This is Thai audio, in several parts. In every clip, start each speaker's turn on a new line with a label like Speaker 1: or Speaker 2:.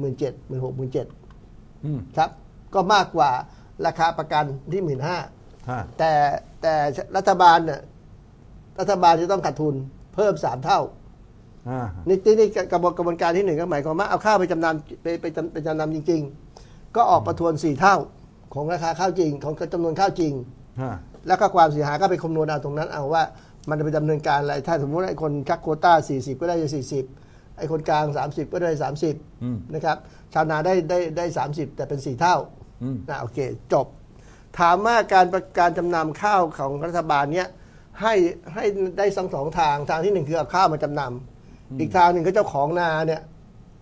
Speaker 1: หมื่นเจ็ดหมื่นหกหมื่นเจ็ด
Speaker 2: อืม
Speaker 1: ครับ ก็มากกว่าราคาประกันที่หมื่นห้า
Speaker 2: ฮะ
Speaker 1: แต่แต่รัฐบาลเนี่ยรัฐบาลจะต้องขาดทุนเพิ่มสามเท่า
Speaker 2: อ่า
Speaker 1: นี่นี่นี่กระบวนกระบวนการที่หนึ่งก็หมายความว่าเอาข้าวไปจำนำไปไปจำไปจำนำจริง ๆ ก็ออกประทวนสี่เท่าของราคาข้าวจริงของจำนวนข้าวจริง
Speaker 2: ฮะ
Speaker 1: แล้วก็ความเสียหายก็ไปคำนวณเอาตรงนั้นเอาว่า มันจะไปดำเนินการอะไร ถ้าสมมติไอ้คนชักโควต้า 40 ก็ได้จะ40 ไอ้คนกลาง 30 ก็ได้
Speaker 2: อืม
Speaker 1: 30นะครับชาวนาได้ได้ได้30แต่เป็น4เท่า
Speaker 2: อืม
Speaker 1: นะโอเค จบ ถามว่าการประการจำนำข้าวของรัฐบาลเนี้ยให้ให้ได้สองสองทางทางที่หนึ่งคือเอาข้าวมาจำนำอีกทางหนึ่งก็เจ้าของนาเนี่ย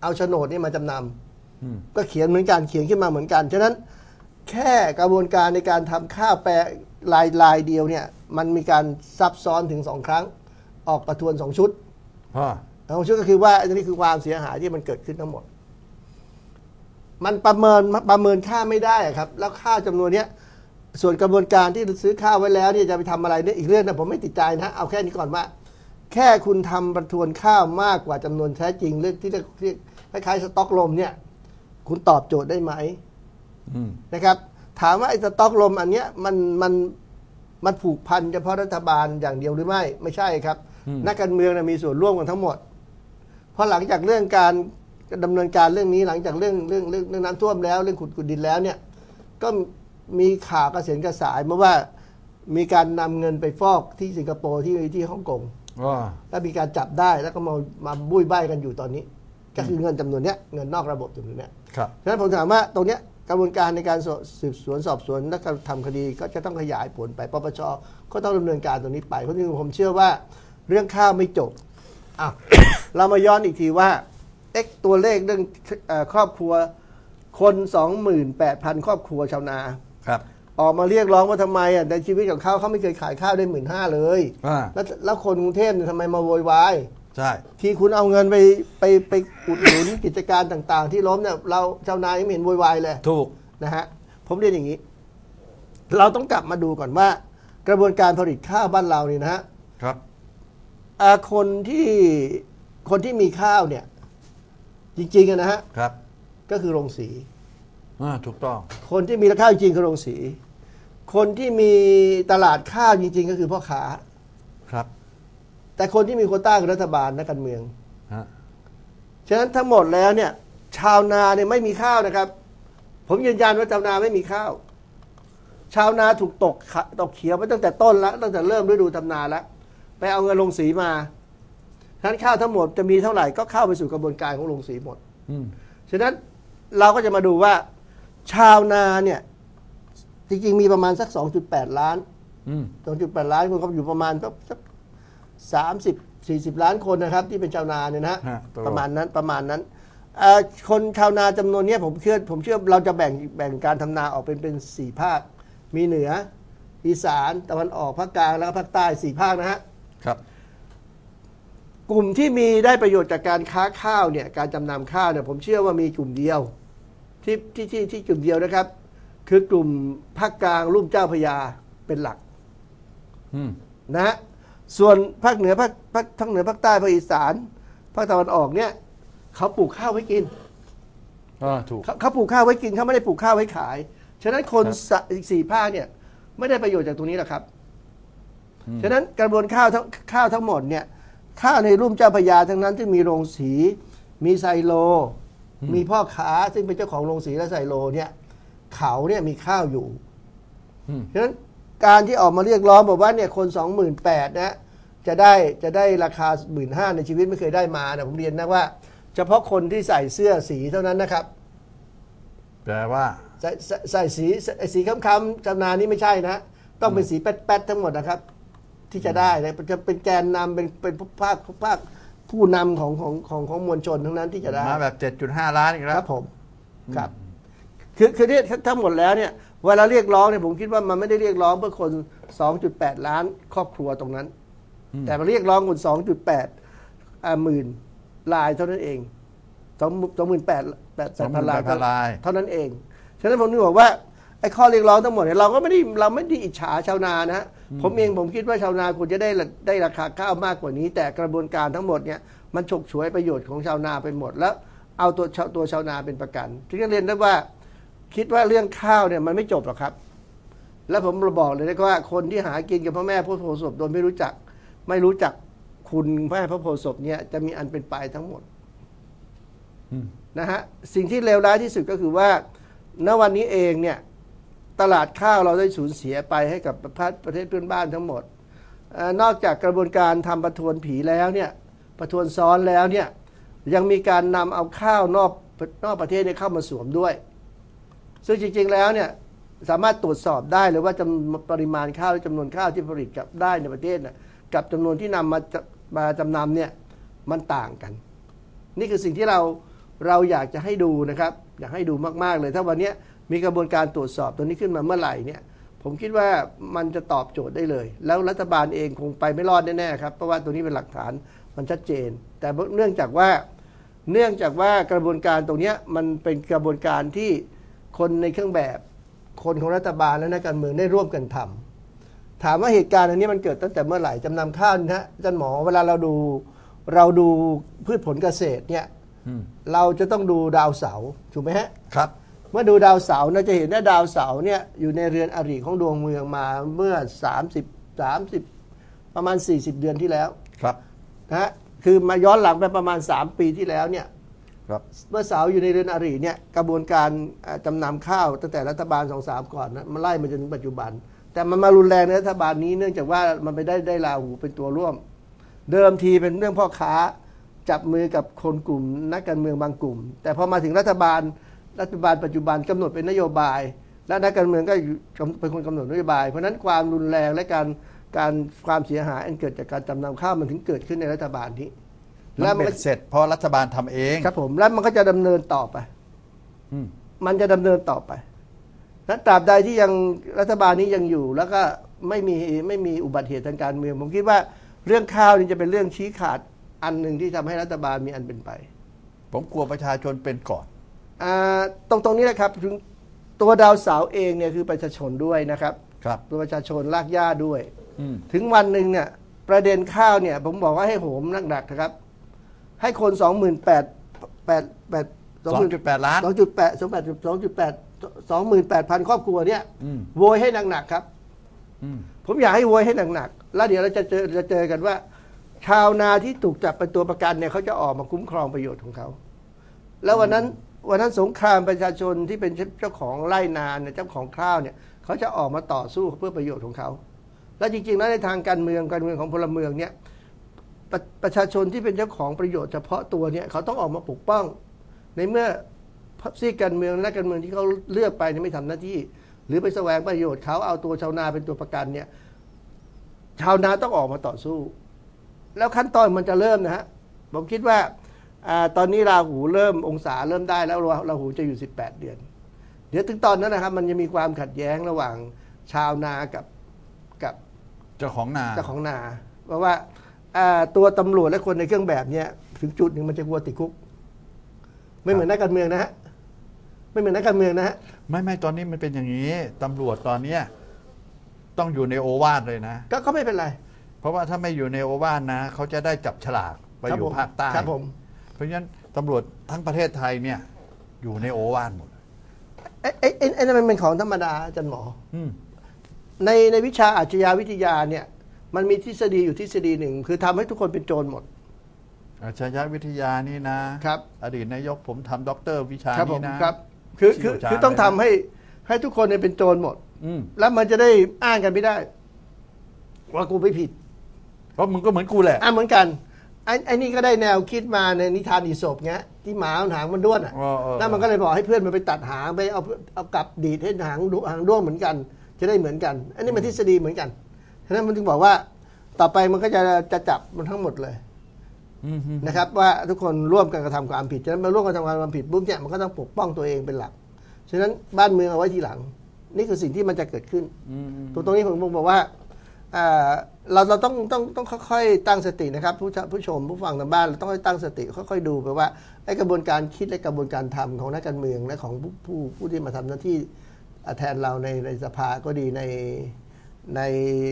Speaker 1: เอาโฉนดนี่มาจำนำ
Speaker 2: อืม
Speaker 1: ก็เขียนเหมือนกันเขียนขึ้นมาเหมือนกันฉะนั้นแค่กระบวนการในการทำข้าวแปรลายลายเดียวเนี่ย มันมีการซับซ้อนถึงสองครั้ง ออกประทวนสองชุด
Speaker 2: ฮะ
Speaker 1: สองชุดก็คือว่าอันนี้คือความเสียหายที่มันเกิดขึ้นทั้งหมด มันประเมินประเมินค่าไม่ได้อะครับ แล้วค่าจำนวนเนี้ย ส่วนกระบวนการที่ซื้อข้าวไว้แล้วเนี่ยจะไปทำอะไรเนี่ยอีกเรื่องนะผมไม่ติดใจนะเอาแค่นี้ก่อนว่า แค่คุณทำประทวนข้าวมากกว่าจำนวนแท้จริงเรื่องที่เรียกที่คล้ายๆสต็อกลมเนี่ย คุณตอบโจทย์ได้ไหม
Speaker 2: อืม
Speaker 1: นะครับ ถามว่าไอ้สต็อกลมอันเนี้ยมันมันมันผูกพันเฉพาะรัฐบาลอย่างเดียวหรือไม่ ไม่ใช่ครับ
Speaker 2: อืม
Speaker 1: นักการเมืองนะมีส่วนร่วมกันทั้งหมด เพราะหลังจากเรื่องการดำเนินการเรื่องนี้หลังจากเรื่องเรื่องเรื่องเรื่องน้ำท่วมแล้วเรื่องขุดขุดดินแล้วเนี่ยก็มีข่าวกระเสียนกระสายมาว่ามีการนำเงินไปฟอกที่สิงคโปร์ที่ที่ฮ่องกง
Speaker 2: ว่า
Speaker 1: แล้วมีการจับได้แล้วก็มามาบุ้ยใบกันอยู่ตอนนี้ ก็คือเงินจำนวนเนี้ยเงินนอกระบบจำนวนเนี้ย
Speaker 2: ครับ
Speaker 1: ฉะนั้นผมถามว่าตรงเนี้ยกระบวนการในการสืบสวนสอบสวนและการทำคดีก็จะต้องขยายผลไปปปชก็ต้องดำเนินการตรงนี้ไปเพราะฉะนั้นผมเชื่อว่าเรื่องข้าวไม่จบ อะเรามาย้อนอีกทีว่าเอ็กตัวเลขเรื่องเออครอบครัวคน28,000 ครอบครัวชาวนา
Speaker 2: ครับ
Speaker 1: ออกมาเรียกร้องว่าทำไมอะในชีวิตของเขาเขาไม่เคยขายข้าวได้หมื่นห้าเลย
Speaker 2: อ่า
Speaker 1: แล้วแล้วคนกรุงเทพเนี่ยทำไมมาโวยวาย
Speaker 2: ใช่
Speaker 1: ที่คุณเอาเงินไปไปไปอุดหนุนกิจการต่างๆ ที่ล้มเนี่ยเราชาวนายังไม่เห็นโวยวายเลย
Speaker 2: ถูก
Speaker 1: นะฮะผมเรียนอย่างนี้ เราต้องกลับมาดูก่อนว่า กระบวนการผลิตข้าวบ้านเราเนี่ยนะฮะ
Speaker 2: ครับ
Speaker 1: อ่า คนที่คนที่มีข้าวเนี่ย จริงๆอะนะฮะ
Speaker 2: ครับ
Speaker 1: ก็คือโรงสี
Speaker 2: อ่าถูกต้อง
Speaker 1: คนที่มีข้าวจริงๆคือโรงสี คนที่มีตลาดข้าวจริง ๆ ก็คือพ่อค้า
Speaker 2: ครับ
Speaker 1: แต่คนที่มีโควต้าคือรัฐบาลนักการเมือง
Speaker 2: ฮะ
Speaker 1: ฉะนั้นทั้งหมดแล้วเนี่ย ชาวนาเนี่ยไม่มีข้าวนะครับ ผมยืนยันว่าชาวนาไม่มีข้าว ชาวนาถูกตกขะตกเขียวไปตั้งแต่ต้นแล้วตั้งแต่เริ่มฤดูทำนาแล้วไป เอาเงินลงสีมาฉะนั้นข้าวทั้งหมดจะมีเท่าไหร่ก็เข้าไปสู่กระบวนการของลงสีหมด
Speaker 2: อืม
Speaker 1: ฉะนั้นเราก็จะมาดูว่า ชาวนาเนี่ย จริงๆมีประมาณสัก 2.8 ล้าน
Speaker 2: อืม
Speaker 1: 2.8 ล้านคนก็อยู่ประมาณสักสักสามสิบสี่สิบล้านคนนะครับ ที่เป็นชาวนาเนี่ยนะฮะ
Speaker 2: ฮะตลอด
Speaker 1: ประมาณนั้นประมาณนั้นเอ่อคนชาวนาจำนวนเนี้ยผมเชื่อผมเชื่อเราจะแบ่งแบ่งการทำนาออกเป็นเป็นสี่ภาค มีเหนือ อีสานตะวันออกภาคกลางแล้วก็ภาคใต้สี่ภาคนะฮะ
Speaker 2: ครับ
Speaker 1: กลุ่มที่มีได้ประโยชน์จากการค้าข้าวเนี่ยการจำนำข้าวเนี่ยผมเชื่อว่ามีกลุ่มเดียวที่ที่ที่ที่กลุ่มเดียวนะครับ คือกลุ่มภาคกลางรุ่มเจ้าพระยาเป็นหลัก
Speaker 2: อืม
Speaker 1: นะฮะส่วนภาคเหนือภาคภาคทั้งเหนือภาคใต้ภาคอีสานภาคตะวันออกเนี่ยเขาปลูกข้าวไว้กิน
Speaker 2: อ่าถูก
Speaker 1: เขาเขาปลูกข้าวไว้กินเขาไม่ได้ปลูกข้าวไว้ขาย ฉะนั้นคน
Speaker 2: ครับ
Speaker 1: สะอีกสี่ภาคเนี่ย ไม่ได้ประโยชน์จากตรงนี้หรอกครับ
Speaker 2: อืม
Speaker 1: ฉะนั้นกระบวนข้าวทั้งข้าวทั้งหมดเนี่ยข้าวในรุ่มเจ้าพระยาทั้งนั้นที่มีโรงสี มีไซโล มีพ่อค้าซึ่งเป็นเจ้าของโรงสีและไซโลเนี่ยเขาเนี่ยมีข้าวอยู่
Speaker 2: อืม
Speaker 1: ฉะนั้นการที่ออกมาเรียกร้องบอกว่าเนี่ยคน2 8 0 0 0นะจะได้จะได้ราคา1 5ื่นในชีวิตไม่เคยได้มานะผมเรียนนะว่า เฉพาะคนที่ใส่เสื้อสีเท่านั้นนะครับ
Speaker 2: แปลว่า
Speaker 1: ใส่ใส่ใส่สีไอ้สีค้ำๆจำนานี่ไม่ใช่นะ ต้องเป็นสีแป๊ดๆทั้งหมดนะครับ ที่จะได้นะจะเป็นแกนนำเป็นเป็นภาคภาคผู้นำของของของของมวลชนทั้งนั้นที่จะได้
Speaker 2: มาแบบ 7.5 ล้านอีกแล้
Speaker 1: ควรับผมครับ คือคือเนี่ยทั้งหมดแล้วเนี่ยเวลาเรียกร้องเนี่ยผมคิดว่ามันไม่ได้เรียกร้องเพื่อคน 2.8 ล้านครอบครัวตรงนั้น
Speaker 2: อืม
Speaker 1: แต่มันเรียกร้องคน 2.8อ่าหมื่นลายเท่านั้นเองสองสองหมื่นแปดแปดแปดพันลาย
Speaker 2: 28,000ลาย
Speaker 1: เท่านั้นเอง ฉะนั้นผมนึกบอกว่าไอ้ข้อเรียกร้องทั้งหมดเนี่ยเราก็ไม่ได้เราไม่ได้อิจฉาชาวนานะฮะ ผมเองผมคิดว่าชาวนาควรจะได้ได้ราคาข้าวมากกว่านี้ แต่กระบวนการทั้งหมดเนี่ยมันฉกฉวยประโยชน์ของชาวนาไปหมด แล้วเอาตัวชาวตัวชาวนาเป็นประกันถึงจะเรียนได้ว่าคิดว่าเรื่องข้าวเนี่ยมันไม่จบหรอกครับ และผมบอกเลยนะว่าคนที่หากินกับพระแม่พระโพธิ์ศพโดยไม่รู้จัก ไม่รู้จักคุณพระแม่พระโพธิ์ศพเนี่ยจะมีอันเป็นไปทั้งหมด
Speaker 2: อืม
Speaker 1: นะฮะสิ่งที่เลวร้ายที่สุดก็คือว่าณวันนี้เองเนี่ย ตลาดข้าวเราได้สูญเสียไปให้กับประเทศประเทศเพื่อนบ้านทั้งหมดอนอกจากกระบวนการทำประทวนผีแล้วเนี่ยประทวนซ้อนแล้วเนี่ยยังมีการนำเอาข้าวนอกนอกประเทศเนี่ยเข้ามาสวมด้วย ซึ่งจริงๆแล้วเนี่ยสามารถตรวจสอบได้เลยว่าจำปริมาณข้าวและจำนวนข้าวที่ผลิตกับได้ในประเทศน่ะกับจำนวนที่นำมาจะมาจำนำเนี่ยมันต่างกัน นี่คือสิ่งที่เราเราอยากจะให้ดูนะครับ อยากให้ดูมากๆเลย ถ้าวันนี้ มีกระบวนการตรวจสอบตัวนี้ขึ้นมาเมื่อไหร่เนี่ยผมคิดว่ามันจะตอบโจทย์ได้เลย แล้วรัฐบาลเองคงไปไม่รอดแน่ๆครับเพราะว่าตัวนี้เป็นหลักฐานมันชัดเจน แต่เนื่องจากว่าเนื่องจากว่ากระบวนการตรงเนี้ยมันเป็นกระบวนการที่คนในเครื่องแบบ คนของรัฐบาลและนักการเมืองได้ร่วมกันทำถามว่าเหตุการณ์อันนี้มันเกิดตั้งแต่เมื่อไหร่จำนำข้าวนี่นะฮะอาจารย์หมอเวลาเราดูเราดูพืชผลเกษตรเนี่ย
Speaker 2: อืม
Speaker 1: เราจะต้องดูดาวเสาร์ถูกไหมฮะ
Speaker 2: ครับ
Speaker 1: เมื่อดูดาวเสาร์เราจะเห็นว่าดาวเสาร์เนี่ยอยู่ในเรือนอริของดวงเมืองมาเมื่อ 30 30 ประมาณ 40 เดือนที่แล้ว
Speaker 2: ครับ
Speaker 1: นะฮะคือมาย้อนหลังไปประมาณ 3 ปีที่แล้วเนี่ย
Speaker 2: ครับ
Speaker 1: เมื่อเสาร์อยู่ในเรือนอริเนี่ยกระบวนการเอ่อจำนำข้าวตั้งแต่รัฐบาลสองสามก่อนนะมันไล่มาจนถึงปัจจุบัน แต่มันมารุนแรงในรัฐบาลนี้เนื่องจากว่ามันไปได้ได้ลาหูเป็นตัวร่วม เดิมทีเป็นเรื่องพ่อค้าจับมือกับคนกลุ่มนักการเมืองบางกลุ่ม แต่พอมาถึงรัฐบาล รัฐบาลปัจจุบันกำหนดเป็นนโยบาย และนักการเมืองก็อยู่เป็นคนกำหนดนโยบาย เพราะฉะนั้นความรุนแรงและการการความเสียหายอันเกิดจากการจำนำข้าวมันถึงเกิดขึ้นในรัฐบาลนี้
Speaker 2: มัน
Speaker 1: และมัน
Speaker 2: เบ็
Speaker 1: ก็
Speaker 2: ดเสร็จเพราะรัฐบาลทำเอง
Speaker 1: ครับผมแล้วมันก็จะดำเนินต่อไป
Speaker 2: อืม
Speaker 1: มันจะดำเนินต่อไปและตราบใดที่ยังรัฐบาลนี้ยังอยู่ แล้วก็ไม่มีไม่มีอุบัติเหตุทางการเมือง ผมคิดว่าเรื่องข้าวนี่จะเป็นเรื่องชี้ขาดอันหนึ่งที่ทำให้รัฐบาลมีอันเป็นไป
Speaker 2: ผมกลัวประชาชนเป็นก่อน
Speaker 1: อ่า ตรงตรงนี้แหละครับถึงตัวดาวเสาร์เองเนี่ยคือประชาชนด้วยนะครับ
Speaker 2: ครับ
Speaker 1: ตัวประชาชนรากหญ้าด้วย
Speaker 2: อืม
Speaker 1: ถึงวันหนึ่งเนี่ยประเด็นข้าวเนี่ยผมบอกว่าให้โหมหนักๆนะครับ ให้คนสองหมื่นแปดแปดแปด
Speaker 2: สองจุดแปดล้าน
Speaker 1: สองจุดแปดสองแปดสองจุดแปดสองหมื่นแปดพันครอบครัวเนี่ย
Speaker 2: อืม
Speaker 1: โวยให้หนักๆครับ
Speaker 2: อืม
Speaker 1: ผมอยากให้โวยให้หนักๆแล้วเดี๋ยวเราจะเจอจะเจอกันว่า ชาวนาที่ถูกจับเป็นตัวประกันเนี่ยเขาจะออกมาคุ้มครองประโยชน์ของเขา แล้ววันนั้น วันนั้นสงครามประชาชนที่เป็นเจ้าของไร่นาเนี่ยเจ้าของข้าวเนี่ยเขาจะออกมาต่อสู้เพื่อประโยชน์ของเขา แล้วจริงๆแล้วในทางการเมืองการเมืองของพลเมืองเนี่ยประประชาชนที่เป็นเจ้าของประโยชน์เฉพาะตัวเนี่ยเขาต้องออกมาปกป้อง ในเมื่อซีกการเมืองและนักการเมืองที่เขาเลือกไปเนี่ยไม่ทำหน้าที่ หรือไปแสวงประโยชน์เขาเอาตัวชาวนาเป็นตัวประกันเนี่ยชาวนาต้องออกมาต่อสู้ แล้วขั้นตอนมันจะเริ่มนะฮะผมคิดว่า ตอนนี้ราหูเริ่มองศาเริ่มได้แล้วราราหูจะอยู่ 18 เดือน เดี๋ยวถึงตอนนั้นนะครับ มันจะมีความขัดแย้งระหว่างชาวนากับกับ
Speaker 2: เจ้าของนา
Speaker 1: เจ้าของนา เพราะว่าอ่าตัวตำรวจและคนในเครื่องแบบเนี่ยถึงจุดหนึ่งมันจะกลัวติดคุก ไม่เหมือนนักการเมืองนะฮะไม่เหมือนนักการเมืองนะฮะ
Speaker 2: ไม่ไม่ตอนนี้มันเป็นอย่างนี้ตำรวจตอนเนี้ยต้องอยู่ในโอวาทเลยนะ
Speaker 1: ก็ก็ไม่เป็นไร
Speaker 2: เพราะว่าถ้าไม่อยู่ในโอวาทนะเขาจะได้จับฉลากไป
Speaker 1: ครับ
Speaker 2: อยู่
Speaker 1: ผม
Speaker 2: ภาคใต้
Speaker 1: ครับผม
Speaker 2: เพราะฉะนั้นตำรวจทั้งประเทศไทยเนี่ยอยู่ในโอวาทหมด
Speaker 1: ไอ้ไอ้ไอ้ไอ้นั่นมันเป็นของธรรมดาอาจารย์หมอ
Speaker 2: อืม
Speaker 1: ในในวิชาอาชญาวิทยาเนี่ย มันมีทฤษฎีอยู่ทฤษฎีหนึ่ง คือทำให้ทุกคนเป็นโจรหมด
Speaker 2: อาชญาวิทยานี่นะครับ อดีตนายกผมทำด็อกเตอร์วิชา
Speaker 1: ครับผม
Speaker 2: นี้นะครับ
Speaker 1: คือคือ
Speaker 2: เชี่ยวชาญ
Speaker 1: คือต้อง
Speaker 2: เลยนะ
Speaker 1: ทำให้ให้ทุกคนเนี่ยเป็นโจรหมด
Speaker 2: อืม
Speaker 1: แล้วมันจะได้อ้างกันไม่ได้ ว่ากูไม่ผิด
Speaker 2: เพราะมึงก็เหมือนกูแหละ
Speaker 1: อะเหมือนกัน ไอ้ไอ้นี่ก็ได้แนวคิดมาในนิทานอีสปเงี้ยที่หมาเอาหางมันด้วนอะ
Speaker 2: เออเออ
Speaker 1: แล้วมันก็เลยบอกให้เพื่อนมันไปตัดหางไปเอาเอากลับดีดให้หางดูหางด้วงเหมือนกัน จะได้เหมือนกัน อันนี้มันทฤษฎีเหมือนกันฉะนั้นมันถึงบอกว่าต่อไปมันก็จะจะจับมันทั้งหมดเลย
Speaker 2: อืมอืม
Speaker 1: นะครับ ว่าทุกคนร่วมกันกระทำความผิดฉะนั้นมาร่วมกันกระทำความผิดปุ๊บเนี่ยมันก็ต้องปกป้องตัวเองเป็นหลัก ฉะนั้นบ้านเมืองเอาไว้ทีหลัง นี่คือสิ่งที่มันจะเกิดขึ้น
Speaker 2: อืมอืม
Speaker 1: ตรงตรงนี้ผมบอกว่าอ่า เราเราต้องต้องต้องค่อยๆตั้งสตินะครับ ผู้ชผู้ชมผู้ฟังทางบ้านเราต้องค่อยตั้งสติค่อยๆดูไปว่าไอ้กระบวนการคิดและกระบวนการทำของนักการเมืองและของผู้ผู้ผู้ที่มาทำหน้าที่อ่าแทนเราในในสภาก็ดีในใน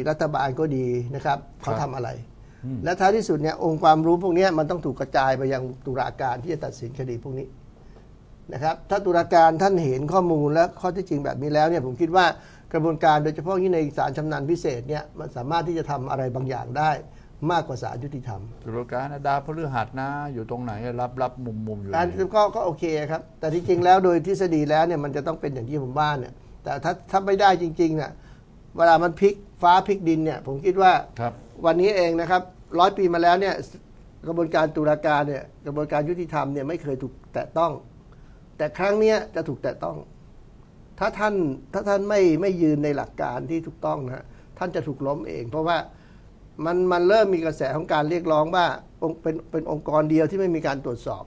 Speaker 1: รัฐบาลก็ดีนะครับเขาทำอะไร
Speaker 2: อืม
Speaker 1: และท้ายที่สุดเนี่ยองค์ความรู้พวกเนี้ยมันต้องถูกกระจายไปยังตุลาการที่จะตัดสินคดีพวกนี้นะครับถ้าตุลาการท่านเห็นข้อมูลและข้อเที่จริงแบบนี้แล้วเนี่ยผมคิดว่า กระบวนการโดยเฉพาะที่ในศาลชำนาญพิเศษเนี่ยมันสามารถที่จะทำอะไรบางอย่างได้มากกว่าศาลยุติธรรม
Speaker 2: ตุลาการดาพฤหัสนะอยู่ตรงไหนรับรับมุมมุมอยู่
Speaker 1: การ
Speaker 2: ไหน
Speaker 1: ก็ก็โอเคครับ แต่ที่จริงแล้วโดยทฤษฎีแล้วเนี่ยมันจะต้องเป็นอย่างที่ผมว่าเนี่ยแต่ถ้าถ้าไม่ได้จริงๆเนี่ยเวลามันพลิกฟ้าพลิกดินเนี่ยผมคิดว่า
Speaker 2: ครับ
Speaker 1: วันนี้เองนะครับร้อยปีมาแล้วเนี่ยกระบวนการตุลาการเนี่ยกระบวนการยุติธรรมเนี่ยไม่เคยถูกแตะต้อง แต่ครั้งเนี้ยจะถูกแตะต้อง ถ้าท่านถ้าท่านไม่ไม่ยืนในหลักการที่ถูกต้องนะฮะท่านจะถูกล้มเอง เพราะว่ามันมันเริ่มมีกระแสของการเรียกร้องว่าองค์เป็นเป็นองค์กรเดียวที่ไม่มีการตรวจสอบ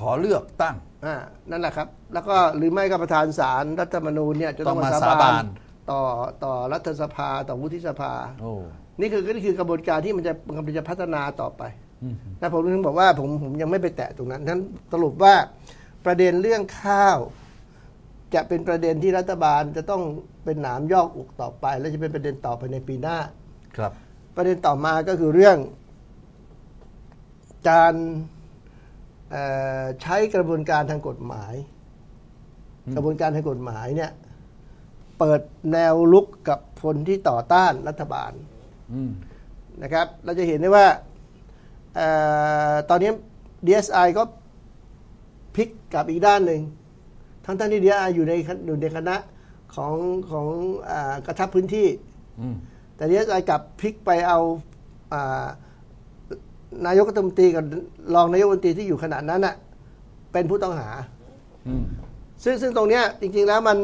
Speaker 2: ขอเลือกตั้ง
Speaker 1: อ่านั่นแหละครับ แล้วก็หรือไม่ก็ประธานศาลรัฐธรรมนูญเนี่ยจะต้อง
Speaker 2: ต้อง
Speaker 1: มา
Speaker 2: มา
Speaker 1: สา
Speaker 2: สา
Speaker 1: บา
Speaker 2: บานน
Speaker 1: ต่อต่อรัฐสภาต่อวุฒิสภา
Speaker 2: โอ้
Speaker 1: นี่คือนี่คือกระบวนการที่มันจะมันจะพัฒนาต่อไป
Speaker 2: อืม
Speaker 1: นะผมถึงบอกว่าผมผมยังไม่ไปแตะตรงนั้นท่านสรุปว่าประเด็นเรื่องข้าว จะเป็นประเด็นที่รัฐบาลจะต้องเป็นหนามยอกอกต่อไป และจะเป็นประเด็นต่อไปในปีหน้า
Speaker 2: ครับ
Speaker 1: ประเด็นต่อมาก็คือเรื่อง การเอ่อใช้กระบวนการทางกฎหมาย
Speaker 2: อืม
Speaker 1: กระบวนการทางกฎหมายเนี่ย เปิดแนวลุกกับคนที่ต่อต้านรัฐบาล
Speaker 2: อืม
Speaker 1: นะครับ เราจะเห็นได้ว่าเออตอนนี้ DSI ก็พลิกกลับอีกด้านหนึ่ง ทั้งท่านที่ DSI อยู่ในอยู่ในคณะของของอากระทับพื้นที่
Speaker 2: อืม
Speaker 1: แต่นี้จะกลับพลิกไปเอาอานายกรัฐมนตรีกับรองนายกรัฐมนตรีที่อยู่ขณะนั้นน่ะเป็นผู้ต้องหา
Speaker 2: อืม
Speaker 1: ซึ่งซึ่งตรงเนี้ยจริง ๆแล้วมัน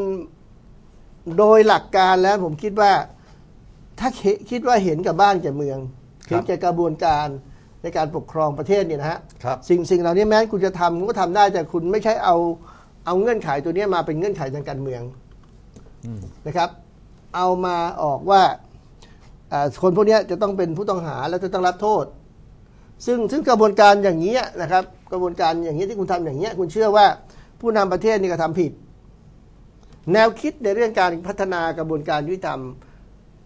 Speaker 1: โดยหลักการแล้วผมคิดว่า ถ้าเคคิดว่าเห็นกับบ้านแก่เมืองเห็นแก่กระบวนการในการปกครองประเทศเนี่ยนะฮะ
Speaker 2: ครับ
Speaker 1: สิ่งสิ่งเหล่านี้แม้คุณจะทำคุณก็ทำได้แต่คุณไม่ใช่เอา เอาเงื่อนไขตัวเนี้ยมาเป็นเงื่อนไขทางการเมือง
Speaker 2: อืม
Speaker 1: นะครับ เอามาออกว่าอ่าคนพวกเนี้ยจะต้องเป็นผู้ต้องหาแล้วจะต้องรับโทษ ซึ่งซึ่งกระบวนการอย่างนี้ยนะครับ กระบวนการอย่างนี้ยที่คุณทำอย่างเนี้ยคุณเชื่อว่าผู้นำประเทศนี่กระทำผิด แนวคิดในเรื่องการพัฒนากระบวนการยุติธรรม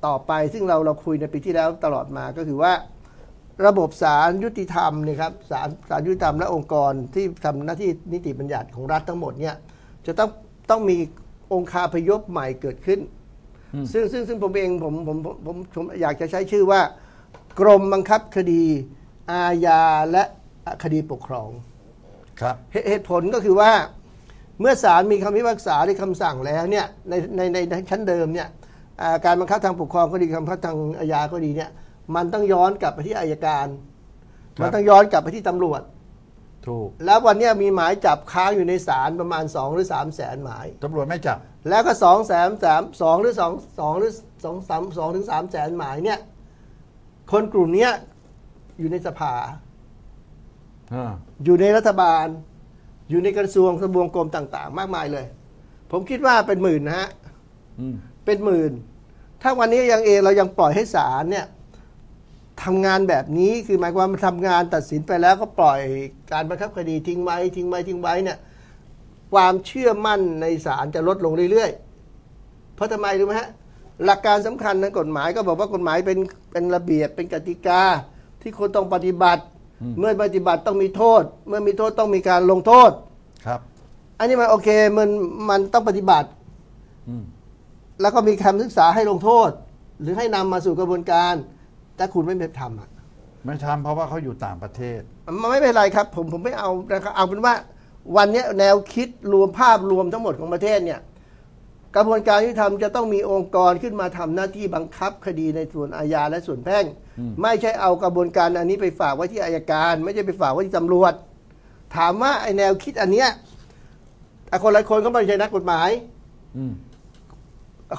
Speaker 1: ต่อไป ซึ่งเราเราคุยในปีที่แล้วตลอดมาก็คือว่า ระบบศาลยุติธรรมเนี่ยครับศาลศาลยุติธรรมและองค์กรที่ทำหน้าที่นิติบัญญัติของรัฐทั้งหมดเนี่ยจะต้องต้องมีองค์คาพยพใหม่เกิดขึ้น
Speaker 2: อืม
Speaker 1: ซึ่งซึ่งซึ่งผมเองผมผมผมผมผมอยากจะใช้ชื่อว่า กรมบังคับคดี อาญาและคดีปกครอง
Speaker 2: ครับ
Speaker 1: เหเหตุผลก็คือว่า เมื่อศาลมีคำพิพากษาหรือคำสั่งแล้วเนี่ยในในในในชั้นเดิมเนี่ยอ่าการบังคับทางปกครองก็ดีคำบังคับทางอาญาก็ดีเนี่ย มันต้องย้อนกลับไปที่อายการ
Speaker 2: ครับ
Speaker 1: มันต้องย้อนกลับไปที่ตำรวจ
Speaker 2: ถูก
Speaker 1: แล้ววันเนี้ยมีหมายจับค้างอยู่ในศาลประมาณ 2 หรือ 3 แสนหมาย
Speaker 2: ตำรวจไม่จับ
Speaker 1: แล้วก็สองแสนสามสองหรือสองสองหรือสองสามสองถึงสามแสนหมายเนี่ย คนกลุ่มเนี้ยอยู่ในสภา
Speaker 2: อ่า
Speaker 1: อยู่ในรัฐบาล อยู่ในกระทรวงทบวงกรมต่าง ๆ มากมายเลย ผมคิดว่าเป็นหมื่นนะฮะ
Speaker 2: อืม
Speaker 1: เป็นหมื่น ถ้าวันนี้ยังเองเรายังปล่อยให้ศาลเนี่ย ทำงานแบบนี้คือหมายความว่าทำงานตัดสินไปแล้วก็ปล่อยการบังคับคดีทิ้งไว้ทิ้งไว้ทิ้งไว้เนี่ยความเชื่อมั่นในศาลจะลดลงเรื่อยๆ เพราะทำไมรู้ไหมฮะหลักการสำคัญทางกฎหมายก็บอกว่ากฎหมายเป็นเป็นระเบียบเป็นกติกาที่คนต้องปฏิบัติ เมื่อปฏิบัติต้องมีโทษ เมื่อมีโทษต้องมีการลงโทษ
Speaker 2: ครับ
Speaker 1: อันนี้มันโอเคมันมันต้องปฏิบัติ
Speaker 2: อืม
Speaker 1: แล้วก็มีคำศึกษาให้ลงโทษ หรือให้นำมาสู่กระบวนการ แต่คุณไม่ไปทำอะ
Speaker 2: ไม่ทำเพราะว่าเขาอยู่ต่างประเทศ
Speaker 1: มันไม่เป็นไรครับ ผมผมไม่เอานะครับเอาเป็นว่าวันเนี้ยแนวคิดรวมภาพรวมทั้งหมดของประเทศเนี่ยกระบวนการยุติธรรมจะต้องมีองค์กรขึ้นมาทำหน้าที่บังคับคดีในส่วนอาญาและส่วนแพ่ง
Speaker 2: อืม
Speaker 1: ไม่ใช่เอากระบวนการอันนี้ไปฝากไว้ที่อายการ ไม่ใช่ไปฝากไว้ที่ตำรวจ ถามว่าไอแนวคิดอันเนี้ยอะคนหลายคนก็ไม่ใช่นักกฎหมาย
Speaker 2: อืม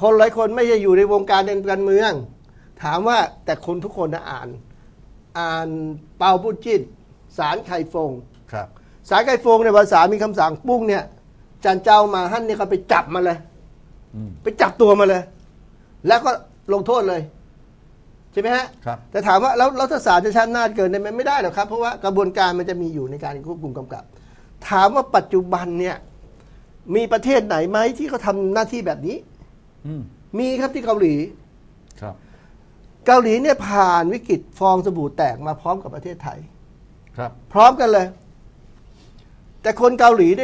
Speaker 1: คนหลายคนไม่ใช่อยู่ในวงการการเมือง ถามว่าแต่คนทุกคนนะอ่าน อ่านเปาปุจิต สารไข่ฟง
Speaker 2: ครับ
Speaker 1: สารไข่ฟงในยภาษามีคำสั่งปุ้งเนี่ยจันเจ้ามาหั่นเนี่ยก็ไปจับมาเลย
Speaker 2: อืม
Speaker 1: ไปจับตัวมาเลย แล้วก็ลงโทษเลย ใช่ไหมฮะ
Speaker 2: ครับ
Speaker 1: แต่ถามว่าแล้วแล้วถ้าศาลจะชั้นนาจเกินได้ไหมไม่ได้หรอกครับ เพราะว่ากระบวนการมันจะมีอยู่ในการควบคุมกำกับ ถามว่าปัจจุบันเนี่ยมีประเทศไหนไหมที่เขาทำหน้าที่แบบนี้
Speaker 2: อืม
Speaker 1: มีครับที่เกาหลี
Speaker 2: ครับ
Speaker 1: เกาหลีเนี่ยผ่านวิกฤตฟองสบู่แตกมาพร้อมกับประเทศไทย
Speaker 2: ครับ
Speaker 1: พร้อมกันเลย แต่คนเกาหลี